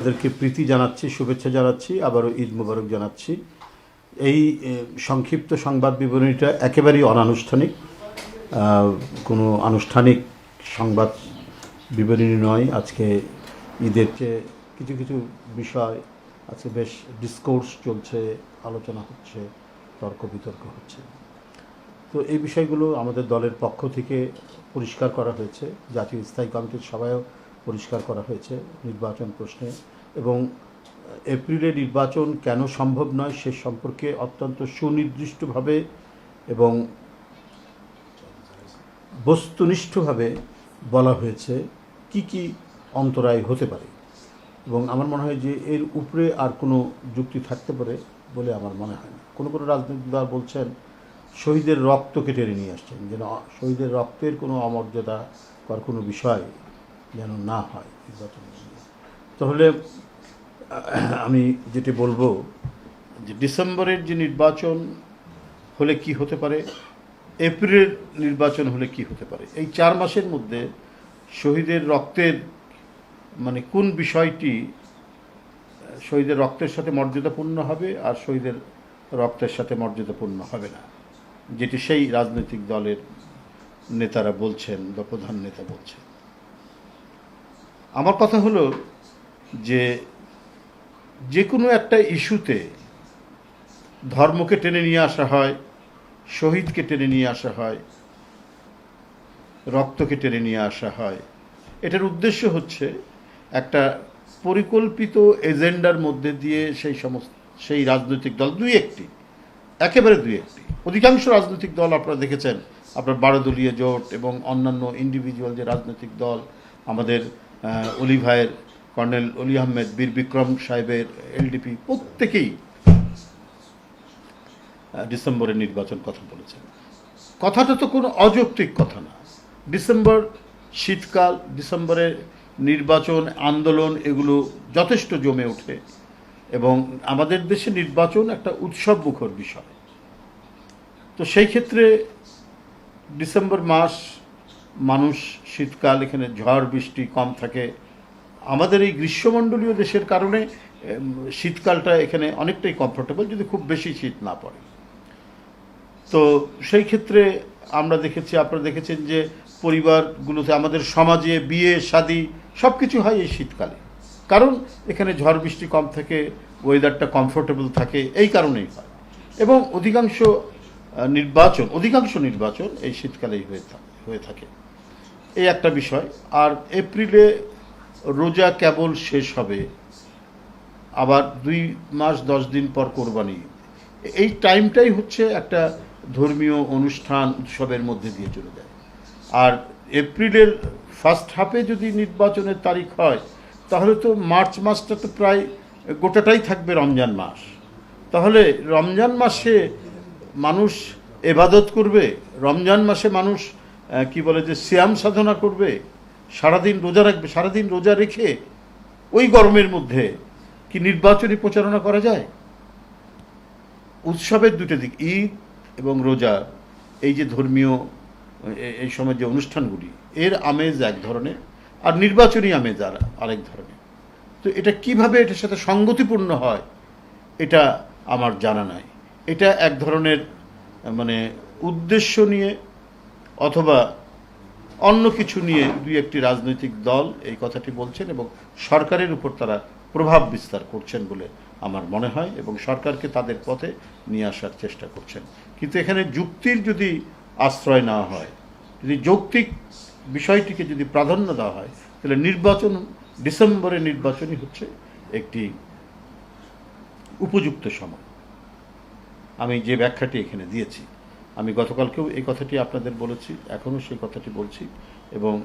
তাদেরকে প্রীতি জানাচ্ছি, শুভেচ্ছা জানাচ্ছি, আবারও ঈদ মুবারক জানাচ্ছি। এই সংক্ষিপ্ত সংবাদ বিবরণীটা একেবারেই অনানুষ্ঠানিক। কোনো আনুষ্ঠানিক সংবাদ বিবরণী নয়। আজকে ঈদের যে কিছু কিছু বিষয়, আজকে বেশ ডিসকোর্স চলছে, আলোচনা হচ্ছে, তর্ক বিতর্ক হচ্ছে। তো এই বিষয়গুলো আমাদের দলের পক্ষ থেকে পরিষ্কার করা হয়েছে। জাতীয় স্থায়ী কমিটির সভায়ও পরিষ্কার করা হয়েছে নির্বাচন প্রশ্নে এবং এপ্রিলে নির্বাচন কেন সম্ভব নয় সে সম্পর্কে অত্যন্ত সুনির্দিষ্টভাবে এবং বস্তুনিষ্ঠভাবে বলা হয়েছে কি কি অন্তরায় হতে পারে। এবং আমার মনে হয় যে এর উপরে আর কোনো যুক্তি থাকতে পারে বলে আমার মনে হয় না। কোনো কোনো রাজনৈতিক দল বলছেন, শহীদের রক্তকে টেনে নিয়ে আসছেন। যেন শহীদের রক্তের কোনো অমর্যাদা কর কোনো বিষয় যেন না হয় তাহলে আমি যেটি বলব যে ডিসেম্বরের যে নির্বাচন হলে কি হতে পারে, এপ্রিলের নির্বাচন হলে কি হতে পারে, এই চার মাসের মধ্যে শহীদের রক্তের মানে কোন বিষয়টি শহীদের রক্তের সাথে মর্যাদাপূর্ণ হবে আর শহীদের রক্তের সাথে মর্যাদাপূর্ণ হবে না, যেটি সেই রাজনৈতিক দলের নেতারা বলছেন বা প্রধান নেতা বলছেন। আমার কথা হলো যে যে কোনো একটা ইস্যুতে ধর্মকে টেনে নিয়ে আসা হয়, শহীদকে টেনে নিয়ে আসা হয়, রক্তকে টেনে নিয়ে আসা হয়, এটার উদ্দেশ্য হচ্ছে একটা পরিকল্পিত এজেন্ডার মধ্যে দিয়ে সেই সমস্ত, সেই রাজনৈতিক দল দুই একটি, একেবারে দুই একটি। অধিকাংশ রাজনৈতিক দল আপনারা দেখেছেন, আপনার বারো দলীয় জোট এবং অন্যান্য ইন্ডিভিজুয়াল যে রাজনৈতিক দল, আমাদের অলি ভাইয়ের কর্নেল অলি আহমেদ, বীর বিক্রম সাহেবের এলডিপি প্রত্যেকেই ডিসেম্বরের নির্বাচন কথা বলেছেন। কথাটা তো কোনো অযৌক্তিক কথা না। ডিসেম্বর শীতকাল, ডিসেম্বরে নির্বাচন, আন্দোলন, এগুলো যথেষ্ট জমে ওঠে। এবং আমাদের দেশে নির্বাচন একটা উৎসব মুখর বিষয়। তো সেই ক্ষেত্রে ডিসেম্বর মাস মানুষ শীতকাল এখানে ঝড়, বৃষ্টি কম থাকে। আমাদের এই গ্রীষ্মমণ্ডলীয় দেশের কারণে শীতকালটা এখানে অনেকটাই কমফোর্টেবল যদি খুব বেশি শীত না পড়ে। তো সেই ক্ষেত্রে আমরা দেখেছি, আপনারা দেখেছেন যে পরিবারগুলোতে আমাদের সমাজে বিয়ে, শাদি সব কিছু হয় এই শীতকালে। কারণ এখানে ঝড়, বৃষ্টি কম থাকে ওয়েদারটা কমফোর্টেবল থাকে, এই কারণেই হয়। এবং অধিকাংশ নির্বাচন অধিকাংশ নির্বাচন এই শীতকালেই হয়ে থাকে। হয়ে থাকে। এই একটা বিষয়। আর এপ্রিলে রোজা কেবল শেষ হবে। আবার দুই মাস, দশ দিন পর কোরবানি। এই টাইমটাই হচ্ছে একটা ধর্মীয় অনুষ্ঠান, উৎসবের মধ্যে দিয়ে চলে যায়। আর এপ্রিলের ফার্স্ট হাফে যদি নির্বাচনের তারিখ হয়, তাহলে তো মার্চ মাসটা তো প্রায় গোটাটাই থাকবে রমজান মাস। তাহলে রমজান মাসে মানুষ এবাদত করবে? রমজান মাসে মানুষ কি বলে যে শ্যাম সাধনা করবে, সারাদিন রোজা রাখবে, সারাদিন রোজা রেখে ওই গরমের মধ্যে কি নির্বাচনী প্রচারণা করা যায়? উৎসবের দুটো দিক, ঈদ এবং রোজা। এই যে ধর্মীয় এই সময় যে অনুষ্ঠানগুলি, এর আমেজ এক ধরনের আর নির্বাচনী আমেজ আর আরেক ধরনের। তো এটা কীভাবে এটার সাথে সঙ্গতিপূর্ণ হয়, এটা আমার জানা নাই। এটা এক ধরনের মানে উদ্দেশ্য নিয়ে অথবা অন্য কিছু নিয়ে দুই একটি রাজনৈতিক দল এই কথাটি বলছেন এবং সরকারের উপর তারা প্রভাব বিস্তার করছেন বলে আমার মনে হয় এবং সরকারকে তাদের পথে নিয়ে আসার চেষ্টা করছেন। কিন্তু এখানে যুক্তির যদি আশ্রয় নেওয়া হয়, যদি যৌক্তিক বিষয়টিকে যদি প্রাধান্য দেওয়া হয়, তাহলে নির্বাচন, ডিসেম্বরে নির্বাচনই হচ্ছে একটি উপযুক্ত সময়। আমি যে ব্যাখ্যাটি এখানে দিয়েছি আমি গতকালকেও এই কথাটি আপনাদের বলেছি, এখনও সেই কথাটি বলছি এবং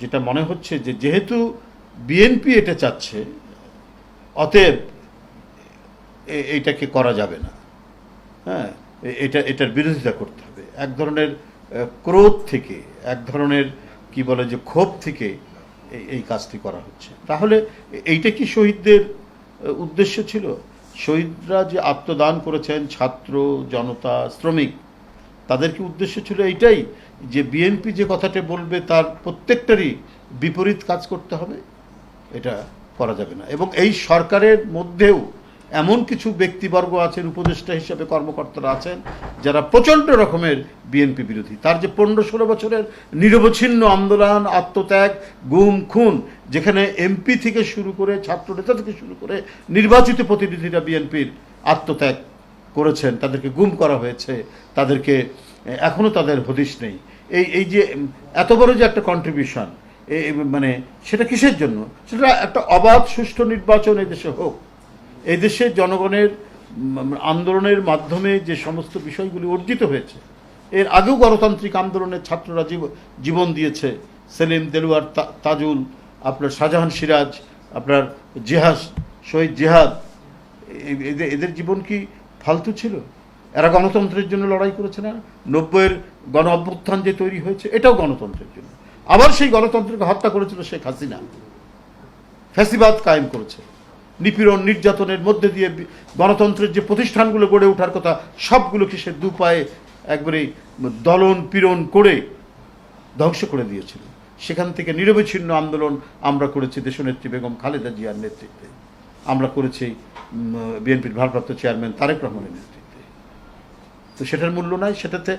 যেটা মনে হচ্ছে যে যেহেতু বিএনপি এটা চাচ্ছে, অতএব এইটাকে করা যাবে না। হ্যাঁ এটা, এটার বিরোধিতা করতে হবে। এক ধরনের ক্রোধ থেকে, এক ধরনের কি বলে যে ক্ষোভ থেকে এই- কাজটি করা হচ্ছে। তাহলে এইটা কি শহীদদের উদ্দেশ্য ছিল? শহীদরা যে আত্মদান করেছেন ছাত্র, জনতা, শ্রমিক তাদের কি উদ্দেশ্য ছিল এইটাই যে বিএনপি যে কথাটা বলবে তার প্রত্যেকটারই বিপরীত কাজ করতে হবে, এটা করা যাবে না। এবং এই সরকারের মধ্যেও এমন কিছু ব্যক্তিবর্গ আছেন, উপদেষ্টা হিসেবে কর্মকর্তারা আছেন, যারা প্রচণ্ড রকমের বিএনপি বিরোধী। তার যে পনেরো ষোলো বছরের নিরবচ্ছিন্ন আন্দোলন, আত্মত্যাগ, গুম, খুন, যেখানে এমপি থেকে শুরু করে ছাত্র নেতা থেকে শুরু করে নির্বাচিত প্রতিনিধিরা বিএনপির আত্মত্যাগ করেছেন, তাদেরকে গুম করা হয়েছে, তাদেরকে এখনও তাদের হদিশ নেই। এই এই যে, এত বড় যে একটা কন্ট্রিবিউশন মানে সেটা কিসের জন্য? সেটা একটা অবাধ, সুষ্ঠু নির্বাচন দেশে হোক। দেশে জনগণের আন্দোলনের মাধ্যমে যে সমস্ত বিষয়গুলি অর্জিত হয়েছে, এর আগেও গণতান্ত্রিক আন্দোলনের ছাত্ররা জীব- জীবন দিয়েছে। সেলিম, দেলুয়ার তাজুল, আপনার শাহজাহান সিরাজ, আপনার জেহাজ শহীদ জেহাদ এদের জীবন কি ফালতু ছিল? এরা গণতন্ত্রের জন্য লড়াই করেছে না নব্বইয়ের গণ অভ্যুত্থান যে তৈরি হয়েছে, এটাও গণতন্ত্রের জন্য। আবার সেই গণতন্ত্রকে হত্যা করেছিল শেখ হাসিনা। ফ্যাসিবাদ কায়েম করেছে। নিপীড়ন, নির্যাতনের মধ্যে দিয়ে গণতন্ত্রের যে প্রতিষ্ঠানগুলো গড়ে ওঠার কথা, সবগুলোকে সে দু পায়ে একবারে দলন পীড়ন করে ধ্বংস করে দিয়েছিল। সেখান থেকে নিরবিচ্ছিন্ন আন্দোলন আমরা করেছি দেশনেত্রী বেগম খালেদা জিয়ার নেতৃত্বে। আমরা করেছি বিএনপির ভারপ্রাপ্ত চেয়ারম্যান তারেক রহমানের নেতৃত্বে। তো সেটার মূল্য নাই, সেটাতে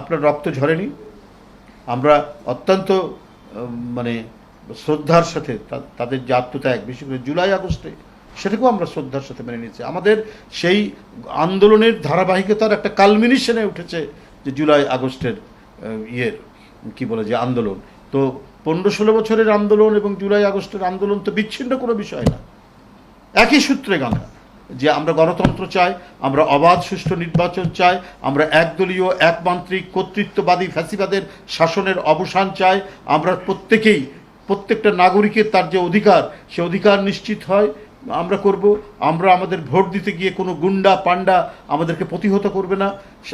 আপনার রক্ত ঝরেনি। আমরা অত্যন্ত মানে শ্রদ্ধার সাথে তাদের যে আত্মত্যাগ, বিশেষ করে জুলাই আগস্টে, সেটাকেও আমরা শ্রদ্ধার সাথে মেনে নিয়েছি। আমাদের সেই আন্দোলনের ধারাবাহিকতার একটা কালমিনেশনে উঠেছে যে জুলাই আগস্টের ইয়ের, কি বলে যে আন্দোলন। তো পনেরো ষোলো বছরের আন্দোলন এবং জুলাই আগস্টের আন্দোলন তো বিচ্ছিন্ন কোনো বিষয় না। একই সূত্রে গাঁথা যে আমরা গণতন্ত্র চাই, আমরা অবাধ সুষ্ঠু নির্বাচন চাই, আমরা একদলীয়, একমান্ত্রিক, কর্তৃত্ববাদী ফ্যাসিবাদের শাসনের অবসান চাই, আমরা প্রত্যেকেই, প্রত্যেকটা নাগরিকের তার যে অধিকার, সে অধিকার নিশ্চিত হয়, আমরা করব। আমরা আমাদের ভোট দিতে গিয়ে কোনো গুন্ডা পান্ডা আমাদেরকে প্রতিহত করবে না।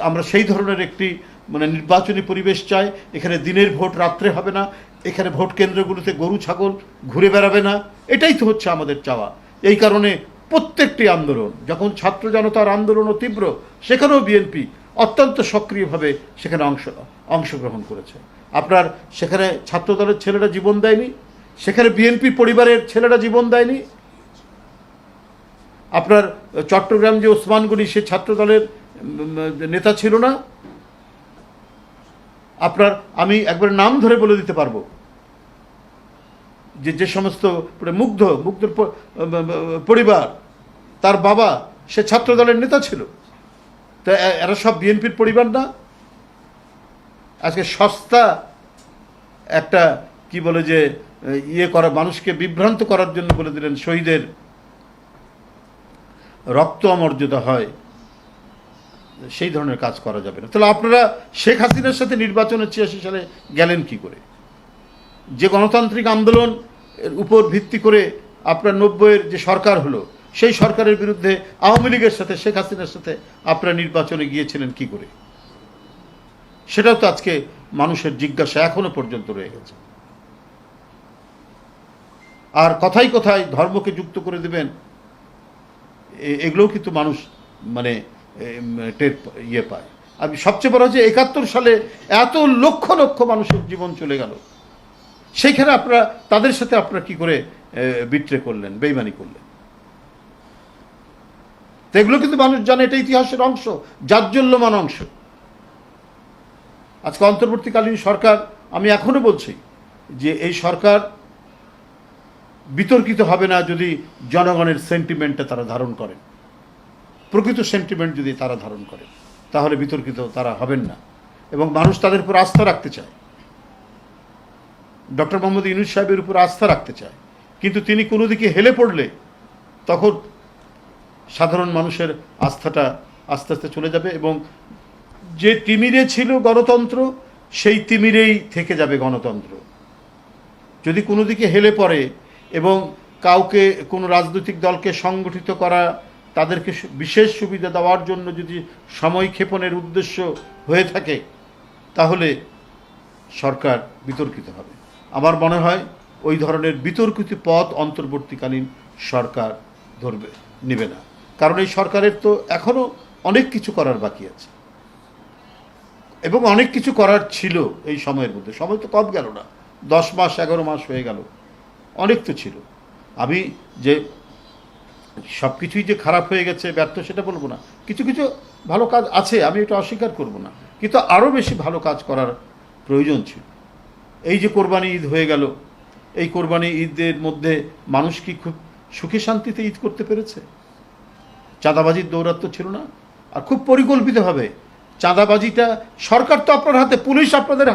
আমরা সেই ধরনের একটি মানে নির্বাচনী পরিবেশ চাই, এখানে দিনের ভোট রাত্রে হবে না, এখানে ভোট কেন্দ্রগুলোতে গরু, ছাগল ঘুরে বেড়াবে না, এটাই তো হচ্ছে আমাদের চাওয়া। এই কারণে প্রত্যেকটি আন্দোলন, যখন ছাত্র জনতার আন্দোলনও তীব্র, সেখানেও বিএনপি অত্যন্ত সক্রিয়ভাবে সেখানে অংশ, অংশগ্রহণ করেছে। আপনার সেখানে ছাত্রদলের ছেলেরা জীবন দেয়নি, সেখানে বিএনপি পরিবারের ছেলেরা জীবন দেয়নি। আপনার চট্টগ্রাম যে ওসমান গনি, সে ছাত্রদলের নেতা ছিল না। আপনার, আমি একবার নাম ধরে বলে দিতে পারব যে যে সমস্ত মুগ্ধ, মুগ্ধর পরিবার, তার বাবা, সে ছাত্র দলের নেতা ছিল। তা এরা সব বিএনপির পরিবার না। আজকে সস্তা একটা, কি বলে যে ইয়ে করা, মানুষকে বিভ্রান্ত করার জন্য বলে দিলেন শহীদের রক্ত অমর্যাদা হয়, সেই ধরনের কাজ করা যাবে না। তাহলে আপনারা শেখ হাসিনার সাথে নির্বাচনের ছিয়াশি সালে গেলেন কি করে? যে গণতান্ত্রিক আন্দোলন উপর ভিত্তি করে আপনার নব্বইয়ের যে সরকার হলো, সেই সরকারের বিরুদ্ধে আওয়ামী লীগের সাথে, শেখ হাসিনার সাথে আপনারা নির্বাচনে গিয়েছিলেন কি করে? সেটাও তো আজকে মানুষের জিজ্ঞাসা এখনও পর্যন্ত রয়ে গেছে। আর কথাই কথায় ধর্মকে যুক্ত করে দেবেন এগুলোও কিন্তু মানুষ মানে টের ইয়ে পায়। আমি সবচেয়ে বড় হচ্ছে একাত্তর সালে এত লক্ষ লক্ষ মানুষের জীবন চলে গেল। সেইখানে আপনারা, তাদের সাথে আপনারা কি করে বিট্রে করলেন, বেইমানি করলেন? তো এগুলো কিন্তু মানুষ জানে, এটা ইতিহাসের অংশ, জাজ্জল্যমান অংশ। আজকে অন্তর্বর্তীকালীন সরকার, আমি এখনও বলছি যে এই সরকার বিতর্কিত হবে না যদি জনগণের সেন্টিমেন্টটা তারা ধারণ করেন। প্রকৃত সেন্টিমেন্ট যদি তারা ধারণ করে তাহলে বিতর্কিত তারা হবেন না। এবং মানুষ তাদের উপর আস্থা রাখতে চায়। ডক্টর মোহাম্মদ ইউনুস সাহেবের উপর আস্থা রাখতে চায়। কিন্তু তিনি কোনো দিকে হেলে পড়লে তখন সাধারণ মানুষের আস্থাটা আস্তে আস্তে চলে যাবে এবং যে তিমিরে ছিল গণতন্ত্র, সেই তিমিরেই থেকে যাবে গণতন্ত্র। যদি কোনো দিকে হেলে পড়ে এবং কাউকে কোনো রাজনৈতিক দলকে সংগঠিত করা, তাদেরকে বিশেষ সুবিধা দেওয়ার জন্য যদি সময় ক্ষেপণের উদ্দেশ্য হয়ে থাকে, তাহলে সরকার বিতর্কিত হবে। আমার মনে হয় ওই ধরনের বিতর্কিত পথ অন্তর্বর্তীকালীন সরকার ধরবে, নেবে না। কারণ এই সরকারের তো এখনও অনেক কিছু করার বাকি আছে। এবং অনেক কিছু করার ছিল এই সময়ের মধ্যে। সময় তো কম গেল না। দশ মাস, এগারো মাস হয়ে গেল। অনেক তো ছিল। আমি যে সব কিছুই যে খারাপ হয়ে গেছে, ব্যর্থ, সেটা বলব না। কিছু কিছু ভালো কাজ আছে, আমি এটা অস্বীকার করব না। কিন্তু আরও বেশি ভালো কাজ করার প্রয়োজন ছিল। এই যে কোরবানি ঈদ হয়ে গেল, এই কোরবানি ঈদের মধ্যে মানুষ কি খুব সুখে শান্তিতে ঈদ করতে পেরেছে? চাঁদাবাজির দৌরাত্ম ছিল না। আর খুব পরিকল্পিতভাবে চাঁদাবাজিটা সরকার তো আপনার হাতে, পুলিশ আপনাদের